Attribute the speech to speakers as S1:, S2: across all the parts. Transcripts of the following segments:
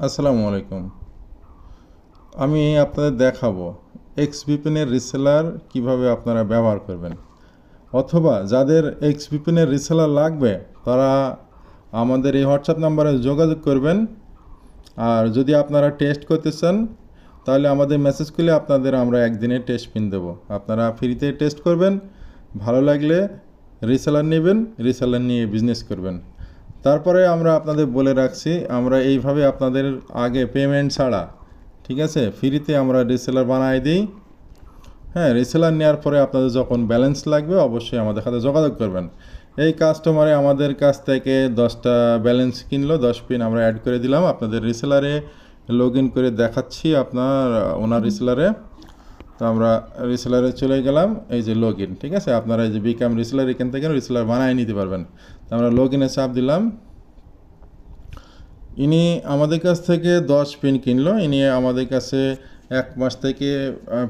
S1: আসসালামু আলাইকুম। আমি আপনাদের দেখাবো এক্স বিপিনের রিসেলার কীভাবে আপনারা ব্যবহার করবেন। অথবা যাদের এক্স বিপিনের রিসেলার লাগবে, তারা আমাদের এই হোয়াটসঅ্যাপ নাম্বারে যোগাযোগ করবেন। আর যদি আপনারা টেস্ট করতে চান, তাহলে আমাদের মেসেজ করলে আপনাদের আমরা একদিনে টেস্ট পিন দেবো। আপনারা ফ্রিতে টেস্ট করবেন, ভালো লাগলে রিসেলার নেবেন, রিসেলার নিয়ে বিজনেস করবেন। তারপরে আমরা আপনাদের বলে রাখছি, আমরা এইভাবে আপনাদের আগে পেমেন্ট ছাড়া, ঠিক আছে? ফ্রিতে আমরা রিসেলার বানাই দিই। হ্যাঁ রিসেলার নেওয়ার পরে আপনাদের যখন ব্যালেন্স লাগবে, অবশ্যই আমাদের সাথে যোগাযোগ করবেন। এই কাস্টমারে আমাদের কাছ থেকে দশটা ব্যালেন্স কিনলো, দশ পিন আমরা অ্যাড করে দিলাম। আপনাদের রিসেলারে লগ করে দেখাচ্ছি আপনার ওনার রিসেলারে তো আমরা রিসেলারে চলে গেলাম, এই যে লগ ঠিক আছে? আপনারা এই যে বিকাম রিসেলার এখান থেকে রিসেলার বানায় নিতে পারবেন। তো আমরা লগ ইনে চাপ দিলাম। ইনি আমাদের কাছ থেকে দশ পিন কিনলো। ইনি আমাদের কাছে এক মাস থেকে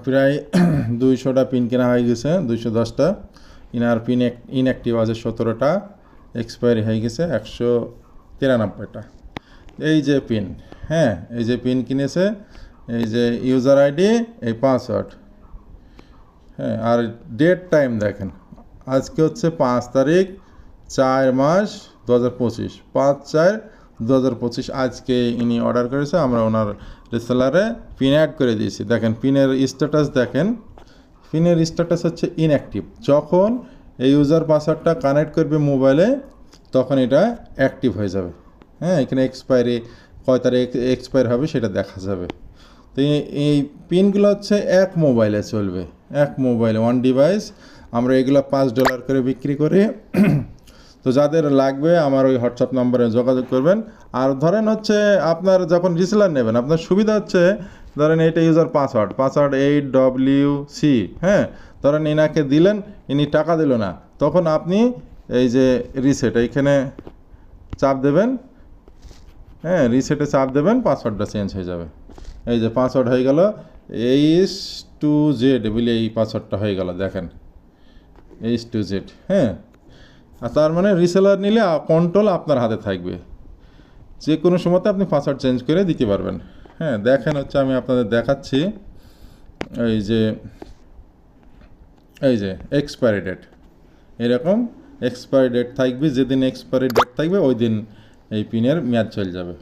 S1: প্রায় দুইশোটা পিন কেনা হয়ে গেছে, দুইশো দশটা। ইনার পিন ইনঅ্যাক্টিভ আছে সতেরোটা এক্সপায়ারি হয়ে গেছে একশো তিরানব্বইটা। এই যে পিন হ্যাঁ? এই যে পিন কিনেছে এই যে ইউজার আইডি এই পাসওয়ার্ড হ্যাঁ আর ডেট টাইম দেখেন। আজকে হচ্ছে পাঁচ তারিখ, চার মাস দু হাজার পঁচিশ। পাঁচ চার দু হাজার পঁচিশ আজকে ইনি অর্ডার করেছে, আমরা ওনার রেসেলারে পিন অ্যাড করে দিয়েছি। দেখেন পিনের স্ট্যাটাস দেখেন। পিনের স্ট্যাটাস হচ্ছে ইনঅ্যাক্টিভ যখন এই ইউজার পাসওয়ার্ডটা কানেক্ট করবে মোবাইলে তখন এটা অ্যাক্টিভ হয়ে যাবে। হ্যাঁ এখানে এক্সপায়ারি কয় তারিখ এক্সপায়ার হবে সেটা দেখা যাবে। তো এই- পিনগুলো হচ্ছে এক মোবাইলে চলবে, এক মোবাইলে ওয়ান ডিভাইস আমরা এগুলো পাঁচ ডলার করে বিক্রি করি। তো যাদের লাগবে আমার ওই হোয়াটসঅ্যাপ নম্বরে যোগাযোগ করবেন। আর ধরেন হচ্ছে আপনার যখন রিসেলার নেবেন, আপনার সুবিধা হচ্ছে, ধরেন এইটা user password password eight W C হ্যাঁ? ধরেন এনাকে দিলেন, ইনি টাকা দিল না, তখন আপনি এই যে রিসেট এইখানে চাপ দেবেন হ্যাঁ? রিসেটে চাপ দেবেন পাসওয়ার্ডটা চেঞ্জ হয়ে যাবে। এই যে পাসওয়ার্ড হয়ে গেল এইচ টু জেড বলে এই পাসওয়ার্ডটা হয়ে গেল, দেখেন। এইচ টু জেড হ্যাঁ? আর তার মানে রিসেলার নিলে কন্ট্রোল আপনার হাতে থাকবে। যে কোনো সময়তে আপনি পাসওয়ার্ড চেঞ্জ করে দিতে পারবেন। হ্যাঁ দেখেন হচ্ছে আমি আপনাদের দেখাচ্ছি, এই যে এই যে এক্সপায়ারি ডেট এরকম এক্সপায়ারি ডেট থাকবে, যেদিন এক্সপায়ারি ডেট থাকবে ওই দিন এই পিনের মেয়াদ চলে যাবে।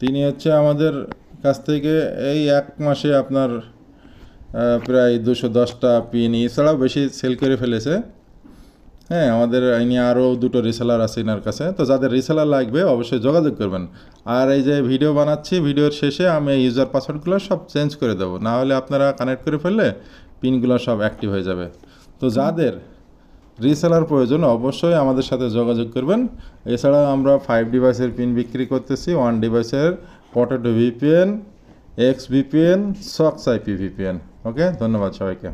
S1: তিনি হচ্ছে আমাদের কাছ থেকে এই এক মাসে আপনার প্রায় দুশো দশটা পিন এছাড়াও বেশি সেল করে ফেলেছে। হ্যাঁ আমাদের ইনি আরও দুটো রিসেলার আছে এনার কাছে। তো যাদের রিসেলার লাগবে, অবশ্যই যোগাযোগ করবেন। আর এই যে ভিডিও বানাচ্ছি ভিডিওর শেষে আমি ইউজার পাসওয়ার্ডগুলো সব চেঞ্জ করে দেবো। না হলে আপনারা কানেক্ট করে ফেললে পিনগুলো সব অ্যাক্টিভ হয়ে যাবে। তো যাদের রিসেলার প্রয়োজন, অবশ্যই আমাদের সাথে যোগাযোগ করবেন। এছাড়া আমরা ফাইভ ডিভাইসের পিন বিক্রি করতেছি ওয়ান ডিভাইসের potato VPN X VPN socks IP VPN okay ধন্যবাদ সবাইকে।